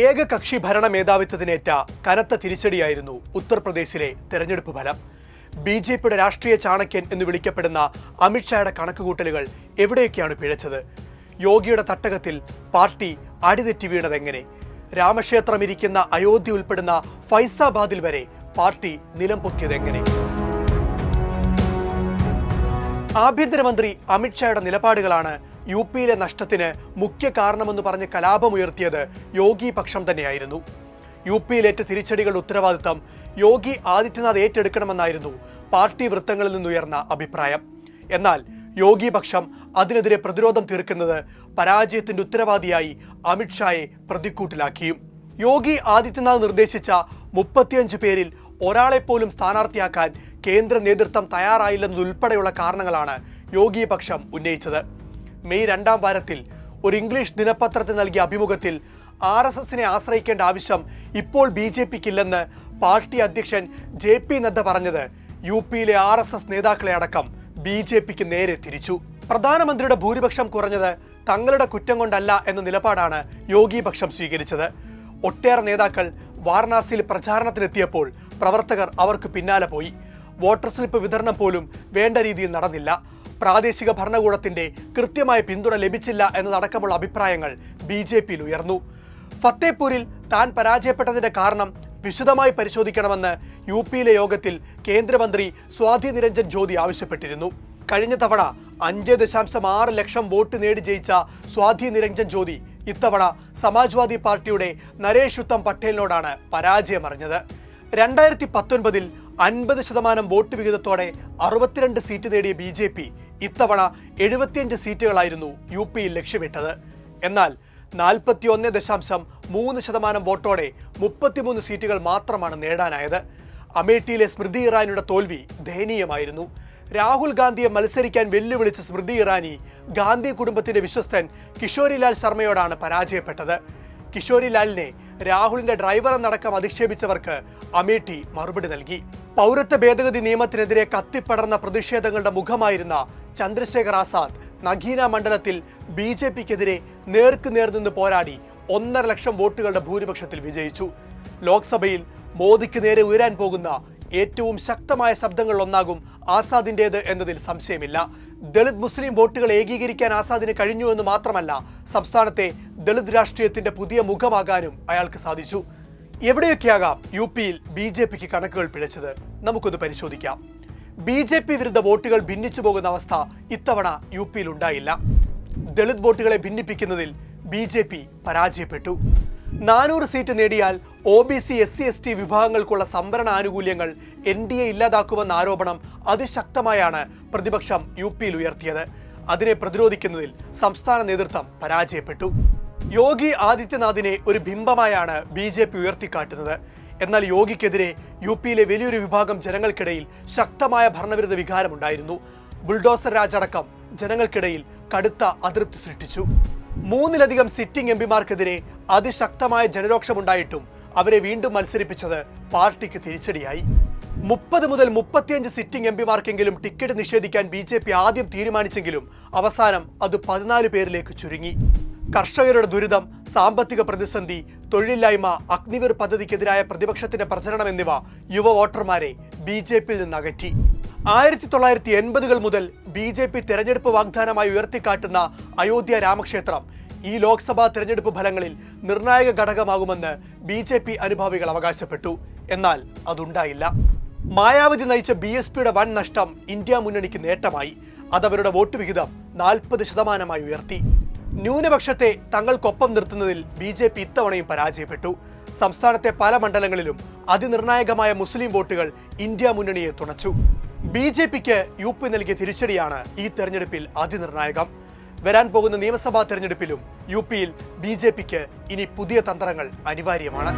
ഏക കക്ഷി ഭരണ മേധാവിത്വത്തിനേറ്റ കനത്ത തിരിച്ചടിയായിരുന്നു ഉത്തർപ്രദേശിലെ തെരഞ്ഞെടുപ്പ് ഫലം. ബി ജെ പിയുടെ രാഷ്ട്രീയ ചാണക്യൻ എന്ന് വിളിക്കപ്പെടുന്ന അമിത്ഷായുടെ കണക്കുകൂട്ടലുകൾ എവിടെയൊക്കെയാണ് പിഴച്ചത്? യോഗിയുടെ തട്ടകത്തിൽ പാർട്ടി അടിതെറ്റി വീണതെങ്ങനെ? രാമക്ഷേത്രം ഇരിക്കുന്ന അയോധ്യ ഉൾപ്പെടുന്ന ഫൈസാബാദിൽ വരെ പാർട്ടി നിലം പൊത്തിയതെങ്ങനെ ആഭ്യന്തരമന്ത്രി അമിത്ഷായുടെ നിലപാടുകളാണ് യു പിയിലെ നഷ്ടത്തിന് മുഖ്യ കാരണമെന്ന് പറഞ്ഞ് കലാപമുയർത്തിയത് യോഗി പക്ഷം തന്നെയായിരുന്നു. യു പിയിലേറ്റ തിരിച്ചടികളുടെ ഉത്തരവാദിത്തം യോഗി ആദിത്യനാഥ് ഏറ്റെടുക്കണമെന്നായിരുന്നു പാർട്ടി വൃത്തങ്ങളിൽ നിന്നുയർന്ന അഭിപ്രായം. എന്നാൽ യോഗി പക്ഷം അതിനെതിരെ പ്രതിരോധം തീർക്കുന്നത് പരാജയത്തിന്റെ ഉത്തരവാദിയായി അമിത്ഷായെ പ്രതിക്കൂട്ടിലാക്കിയും യോഗി ആദിത്യനാഥ് നിർദ്ദേശിച്ച മുപ്പത്തിയഞ്ച് പേരിൽ ഒരാളെപ്പോലും സ്ഥാനാർത്ഥിയാക്കാൻ കേന്ദ്ര നേതൃത്വം തയ്യാറായില്ലെന്നതുൾപ്പെടെയുള്ള കാരണങ്ങളാണ് യോഗി പക്ഷം ഉന്നയിച്ചത്. മെയ് രണ്ടാം വാരത്തിൽ ഒരു ഇംഗ്ലീഷ് ദിനപത്രത്തിന് നൽകിയ അഭിമുഖത്തിൽ ആർ എസ് എസിനെ ആശ്രയിക്കേണ്ട ആവശ്യം ഇപ്പോൾ ബി ജെ പിക്കില്ലെന്ന് പാർട്ടി അധ്യക്ഷൻ ജെ പി നദ്ദ പറഞ്ഞത് യു പിയിലെ ആർ എസ് എസ് നേതാക്കളെ അടക്കം ബി ജെ പിക്ക് നേരെ തിരിച്ചു. പ്രധാനമന്ത്രിയുടെ ഭൂരിപക്ഷം കുറഞ്ഞത് തങ്ങളുടെ കുറ്റം കൊണ്ടല്ല എന്ന നിലപാടാണ് യോഗി പക്ഷം സ്വീകരിച്ചത്. ഒട്ടേറെ നേതാക്കൾ വാരണാസിയിൽ പ്രചാരണത്തിനെത്തിയപ്പോൾ പ്രവർത്തകർ അവർക്ക് പിന്നാലെ പോയി. വോട്ടർ സ്ലിപ്പ് വിതരണം പോലും വേണ്ട രീതിയിൽ നടന്നില്ല. പ്രാദേശിക ഭരണകൂടത്തിന്റെ കൃത്യമായ പിന്തുണ ലഭിച്ചില്ല എന്നതടക്കമുള്ള അഭിപ്രായങ്ങൾ ബി ജെ പിയിൽ ഉയർന്നു. ഫത്തേപൂരിൽ താൻ പരാജയപ്പെട്ടതിന്റെ കാരണം വിശദമായി പരിശോധിക്കണമെന്ന് യു പിയിലെ യോഗത്തിൽ കേന്ദ്രമന്ത്രി സ്വാതി നിരഞ്ജൻ ജ്യോതി ആവശ്യപ്പെട്ടിരുന്നു. കഴിഞ്ഞ തവണ അഞ്ച് ദശാംശം ആറ് ലക്ഷം വോട്ട് നേടി ജയിച്ച സ്വാതി നിരഞ്ജൻ ജ്യോതി ഇത്തവണ സമാജ്വാദി പാർട്ടിയുടെ നരേഷ് ഉത്തം പട്ടേലിനോടാണ് പരാജയമറിഞ്ഞത്. രണ്ടായിരത്തി പത്തൊൻപതിൽ അൻപത് ശതമാനം വോട്ട് വിഹിതത്തോടെ അറുപത്തിരണ്ട് സീറ്റ് നേടിയ ബി ജെ പി ഇത്തവണ എഴുപത്തിയഞ്ച് സീറ്റുകളായിരുന്നു യു പിയിൽ ലക്ഷ്യമിട്ടത്. എന്നാൽ നാൽപ്പത്തിയൊന്ന് ദശാംശം മൂന്ന് ശതമാനം വോട്ടോടെ മുപ്പത്തിമൂന്ന് സീറ്റുകൾ മാത്രമാണ് നേടാനായത്. അമേഠിയിലെ സ്മൃതി ഇറാനിയുടെ തോൽവി ദയനീയമായിരുന്നു. രാഹുൽ ഗാന്ധിയെ മത്സരിക്കാൻ വെല്ലുവിളിച്ച സ്മൃതി ഇറാനി ഗാന്ധി കുടുംബത്തിന്റെ വിശ്വസ്തൻ കിഷോരിലാൽ ശർമ്മയോടാണ് പരാജയപ്പെട്ടത്. കിഷോരിലാലിനെ രാഹുലിന്റെ ഡ്രൈവർ എന്നടക്കം അധിക്ഷേപിച്ചവർക്ക് അമേഠി മറുപടി നൽകി. പൗരത്വ ഭേദഗതി നിയമത്തിനെതിരെ കത്തിപ്പടർന്ന പ്രതിഷേധങ്ങളുടെ മുഖമായിരുന്ന ചന്ദ്രശേഖർ ആസാദ് നഗീന മണ്ഡലത്തിൽ ബി ജെ പിക്കെതിരെ നേർക്ക് നേർ നിന്ന് പോരാടി ഒന്നര ലക്ഷം വോട്ടുകളുടെ ഭൂരിപക്ഷത്തിൽ വിജയിച്ചു. ലോക്സഭയിൽ മോദിക്ക് നേരെ ഉയരാൻ പോകുന്ന ഏറ്റവും ശക്തമായ ശബ്ദങ്ങളിൽ ഒന്നാകും ആസാദിന്റേത് എന്നതിൽ സംശയമില്ല. ദളിത് മുസ്ലിം വോട്ടുകൾ ഏകീകരിക്കാൻ ആസാദിന് കഴിഞ്ഞു എന്ന് മാത്രമല്ല സംസ്ഥാനത്തെ ദളിത് രാഷ്ട്രീയത്തിന്റെ പുതിയ മുഖമാകാനും അയാൾക്ക് സാധിച്ചു. എവിടെയൊക്കെയാകാം യു പിയിൽ ബി ജെ പിക്ക് കണക്കുകൾ പിഴച്ചത്? നമുക്കൊന്ന് പരിശോധിക്കാം. ബി ജെ പി വിരുദ്ധ വോട്ടുകൾ ഭിന്നിച്ചു പോകുന്ന അവസ്ഥ ഇത്തവണ യു പിയിൽ ഉണ്ടായില്ല ദളിത് വോട്ടുകളെ ഭിന്നിപ്പിക്കുന്നതിൽ ബി ജെ പി പരാജയപ്പെട്ടു. നാനൂറ് seat നേടിയാൽ O B C S C S T വിഭാഗങ്ങൾക്കുള്ള സംവരണ ആനുകൂല്യങ്ങൾ എൻ ഡി എ ഇല്ലാതാക്കുമെന്ന ആരോപണം അതിശക്തമായാണ് പ്രതിപക്ഷം യു പിയിൽ ഉയർത്തിയത്. അതിനെ പ്രതിരോധിക്കുന്നതിൽ സംസ്ഥാന നേതൃത്വം പരാജയപ്പെട്ടു. യോഗി ആദിത്യനാഥിനെ ഒരു ബിംബമായാണ് ബി ജെ പി ഉയർത്തിക്കാട്ടുന്നത്. എന്നാൽ യോഗിക്കെതിരെ യു പിയിലെ വലിയൊരു വിഭാഗം ജനങ്ങൾക്കിടയിൽ ശക്തമായ ഭരണവിരുദ്ധ വികാരമുണ്ടായിരുന്നു. ബുൾഡോസർ രാജടക്കം ജനങ്ങൾക്കിടയിൽ കടുത്ത അതൃപ്തി സൃഷ്ടിച്ചു. മൂന്നിലധികം സിറ്റിംഗ് എം പിമാർക്കെതിരെ അതിശക്തമായ ജനരോക്ഷമുണ്ടായിട്ടും അവരെ വീണ്ടും മത്സരിപ്പിച്ചത് പാർട്ടിക്ക് തിരിച്ചടിയായി. മുപ്പത് മുതൽ മുപ്പത്തിയഞ്ച് സിറ്റിംഗ് എം പിമാർക്കെങ്കിലും ടിക്കറ്റ് നിഷേധിക്കാൻ ബി ജെ പി ആദ്യം തീരുമാനിച്ചെങ്കിലും അവസാനം അത് പതിനാല് പേരിലേക്ക് ചുരുങ്ങി. കർഷകരുടെ ദുരിതം സാമ്പത്തിക പ്രതിസന്ധി തൊഴിലില്ലായ്മ അഗ്നിവീർ പദ്ധതിക്കെതിരായ പ്രതിപക്ഷത്തിന്റെ പ്രചരണം എന്നിവ യുവ വോട്ടർമാരെ ബി ജെ പിയിൽ നിന്ന് അകറ്റി. ആയിരത്തി തൊള്ളായിരത്തി എൺപതുകൾ മുതൽ ബി ജെ പി തെരഞ്ഞെടുപ്പ് വാഗ്ദാനമായി ഉയർത്തിക്കാട്ടുന്ന അയോധ്യ രാമക്ഷേത്രം ഈ ലോക്സഭാ തെരഞ്ഞെടുപ്പ് ഫലങ്ങളിൽ നിർണായക ഘടകമാകുമെന്ന് ബി ജെ പി അനുഭാവികൾ അവകാശപ്പെട്ടു. എന്നാൽ അതുണ്ടായില്ല. മായാവതി നയിച്ച ബി എസ് പിയുടെ വൻ നഷ്ടം ഇന്ത്യ മുന്നണിക്ക് നേട്ടമായി. അതവരുടെ വോട്ട് വിഹിതം നാൽപ്പത് ശതമാനമായി ഉയർത്തി. ന്യൂനപക്ഷത്തെ തങ്ങൾക്കൊപ്പം നിർത്തുന്നതിൽ ബി ജെ പി ഇത്തവണയും പരാജയപ്പെട്ടു. സംസ്ഥാനത്തെ പല മണ്ഡലങ്ങളിലും അതിനിർണായകമായ മുസ്ലിം വോട്ടുകൾ ഇന്ത്യ മുന്നണിയെ തുണച്ചു. ബി ജെ പിക്ക് യു പി നൽകിയ തിരിച്ചടിയാണ് ഈ തെരഞ്ഞെടുപ്പിൽ അതിനിർണായകം. വരാൻ പോകുന്ന നിയമസഭാ തെരഞ്ഞെടുപ്പിലും യു പിയിൽ ബി ജെ പിക്ക് ഇനി പുതിയ തന്ത്രങ്ങൾ അനിവാര്യമാണ്.